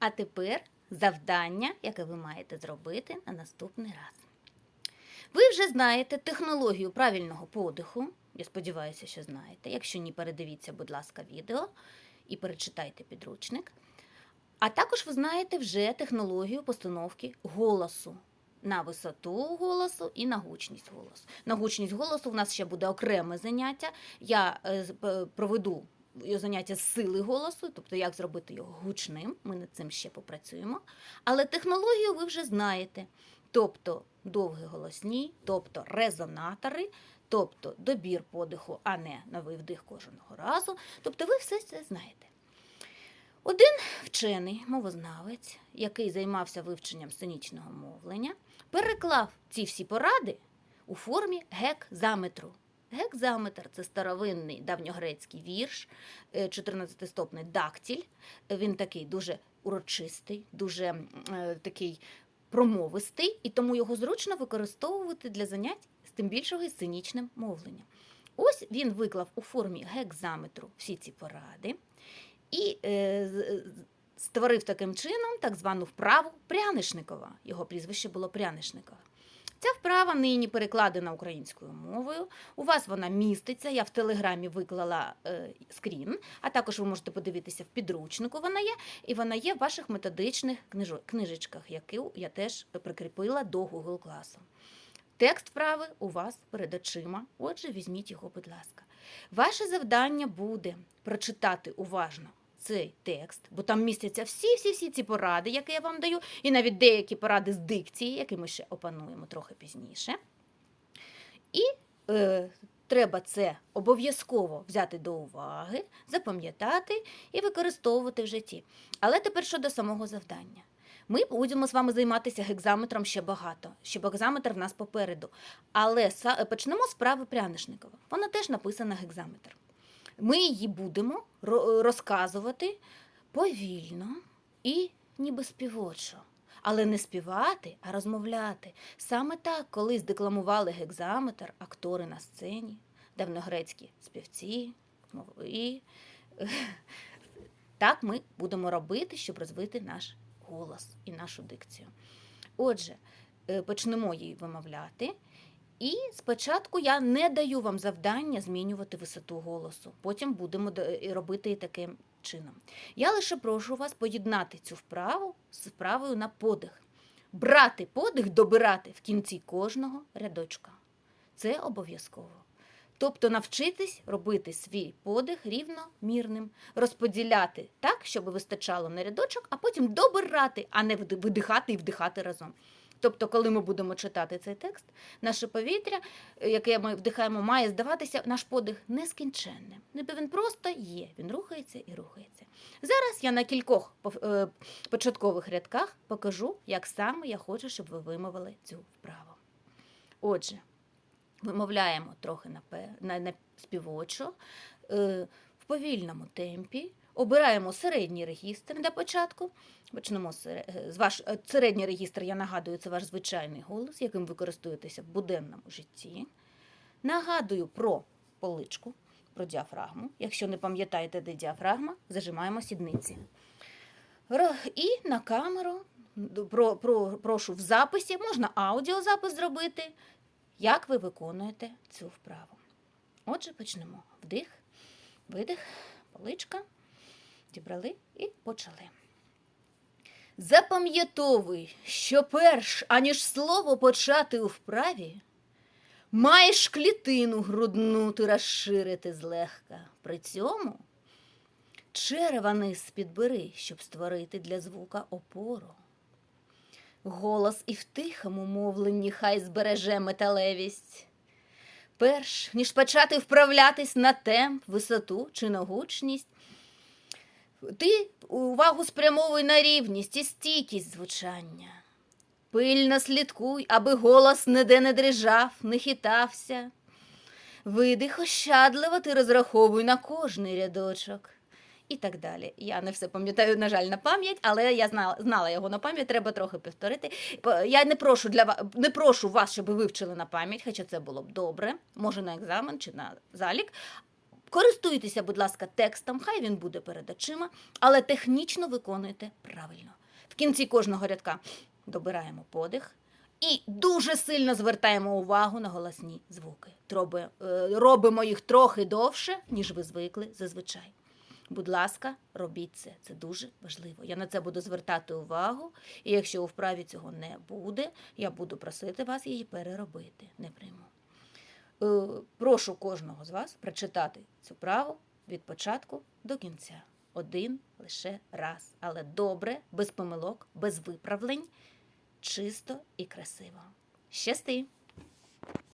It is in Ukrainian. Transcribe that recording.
А тепер завдання, яке ви маєте зробити на наступний раз. Ви вже знаєте технологію правильного подиху. Я сподіваюся, що знаєте. Якщо ні, передивіться, будь ласка, відео і перечитайте підручник. А також ви знаєте вже технологію постановки голосу на висоту голосу і на гучність голосу. На гучність голосу у нас ще буде окреме заняття. Я е, п- проведу його заняття з сили голосу, тобто як зробити його гучним. Ми над цим ще попрацюємо. Але технологію ви вже знаєте. Тобто довгі голосні, тобто резонатори, тобто добір подиху, а не новий вдих кожного разу. Тобто ви все це знаєте. Один вчений мовознавець, який займався вивченням сценічного мовлення, переклав ці всі поради у формі гекзаметру. Гекзаметр це старовинний давньогрецький вірш, 14-стопний дактіль. Він такий дуже урочистий, дуже е, такий промовистий, і тому його зручно використовувати для занять з тим більшого і сценічним мовленням. Ось він виклав у формі гекзаметру всі ці поради і е, створив таким чином так звану вправу Прянишникова. Його прізвище було Прянишникова. Ця вправа нині перекладена українською мовою. У вас вона міститься. Я в телеграмі виклала е, скрін, а також ви можете подивитися в підручнику. Вона є, і вона є в ваших методичних книжечках, які я теж прикріпила до Google класу. Текст вправи у вас перед очима. Отже, візьміть його, будь ласка. Ваше завдання буде прочитати уважно цей текст, бо там містяться всі-всі-всі ці поради, які я вам даю, і навіть деякі поради з дикції, які ми ще опануємо трохи пізніше. І е, треба це обов'язково взяти до уваги, запам'ятати і використовувати в житті. Але тепер щодо самого завдання. Ми будемо з вами займатися гекзаметром ще багато. Ще гекзаметр в нас попереду. Але почнемо з вправи Прянишникова. Вона теж написана гекзаметр. Ми її будемо розказувати повільно і ніби співочо. Але не співати, а розмовляти. Саме так колись декламували гекзаметр актори на сцені, давньогрецькі співці, мови. Так ми будемо робити, щоб розвити наш голос і нашу дикцію. Отже, е, почнемо її вимовляти. І спочатку я не даю вам завдання змінювати висоту голосу. Потім будемо робити і таким чином. Я лише прошу вас поєднати цю вправу з вправою на подих. Брати подих, добирати в кінці кожного рядочка. Це обов'язково. Тобто навчитись робити свій подих рівномірним, розподіляти так, щоб вистачало на рядочок, а потім добирати, а не видихати і вдихати разом. Тобто, коли ми будемо читати цей текст, наше повітря, е, яке ми вдихаємо, має здаватися наш подих нескінченним. Ніби він просто є, він рухається і рухається. Зараз я на кількох е, початкових рядках покажу, як саме я хочу, щоб ви вимовили цю вправу. Отже, вимовляємо трохи на, співочо, е, в повільному темпі. Обираємо середній регістр для початку. Почнемо з е, ваш е, середній регістр, я нагадую, це ваш звичайний голос, яким ви користуєтеся в буденному житті. Нагадую про поличку, про діафрагму. Якщо не пам'ятаєте, де діафрагма, зажимаємо сідниці. І на камеру про, про, прошу в записі, можна аудіозапис зробити, як ви виконуєте цю вправу. Отже, почнемо. Вдих, видих, поличка. Дібрали і почали. Запам'ятовуй, що перш аніж слово почати у вправі, маєш клітину грудну ти розширити злегка. При цьому черева низ підбери, щоб створити для звука опору. Голос і в тихому мовленні хай збереже металевість. Перш ніж почати вправлятись на темп, висоту чи на гучність, ти увагу спрямовуй на рівність і стійкість звучання. Пильно слідкуй, аби голос ніде не дрижав, не хитався. Видих ощадливо ти розраховуй на кожний рядочок. І так далі. Я не все пам'ятаю, на жаль, на пам'ять, але я знала, знала його на пам'ять, треба трохи повторити. Я не прошу для вас, не прошу вас, щоб ви вивчили на пам'ять, хоча це було б добре, може на екзамен чи на залік. Користуйтеся, будь ласка, текстом, хай він буде перед очима, але технічно виконуйте правильно. В кінці кожного рядка добираємо подих і дуже сильно звертаємо увагу на голосні звуки. Троби, е, робимо їх трохи довше, ніж ви звикли зазвичай. Будь ласка, робіть це. Це дуже важливо. Я на це буду звертати увагу, і якщо у вправі цього не буде, я буду просити вас її переробити. Не прийму. Е, Прошу кожного з вас прочитати цю праву від початку до кінця. Один лише раз. Але добре, без помилок, без виправлень, чисто і красиво. Щасти!